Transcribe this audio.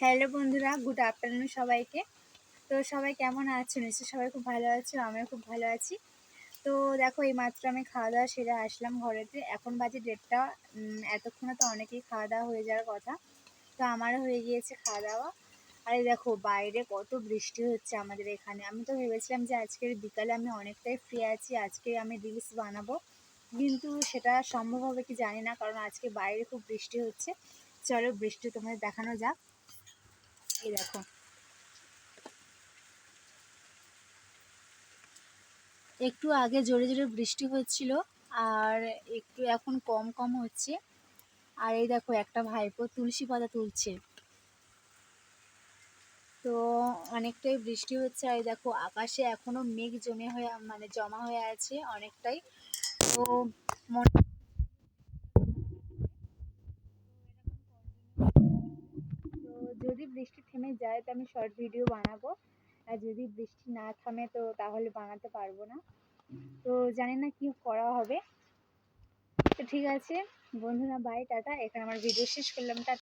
Hello বন্ধুরা, good afternoon সবাইকে। তো সবাই কেমন আছো নিশ্চয় সবাই খুব ভালো আছো, আমিও খুব ভালো আছি। তো দেখো, এই মাত্র আমি খাওয়া দাওয়া সেরে আসলাম ঘরেতে। এখন বাজে ডেটটা এতক্ষণে তো অনেকেই খাওয়া দাওয়া হয়ে যাওয়ার কথা। তো আমারও হয়ে গিয়েছে খাওয়া দাওয়া আর এই দেখো, বাইরে কত বৃষ্টি হচ্ছে আমাদের এখানে। আমি তো ভেবেছিলাম যে আজকের বিকালে আমি অনেকটাই ফ্রি আছি, আজকে আমি রিলস বানাবো। কিন্তু সেটা সম্ভব হবে কি জানি না, কারণ আজকে বাইরে খুব বৃষ্টি হচ্ছে। চলো বৃষ্টি তোমাদের দেখানো যাক। এই দেখো। একটু আগে জোরে জোরে বৃষ্টি হচ্ছিল আর একটু এখন কম কম হচ্ছে। আর এই দেখো, একটা ভাইপো তুলসী পাতা তুলছে। তো অনেকটাই বৃষ্টি হচ্ছে আর দেখো, আকাশে এখনও মেঘ জমে হয়ে মানে জমা হয়ে আছে অনেকটাই। তো মনে তো যদি বৃষ্টি থেমে যায় তো আমি শর্ট ভিডিও বানাবো। আর যদি বৃষ্টি না থামে তো তাহলে বানাতে পারব না। তো জানি না কি করা হবে। তো ঠিক আছে, বন্ধুরা বাই টাটা। এখানে আমার ভিডিও শেষ করলাম, টাটা।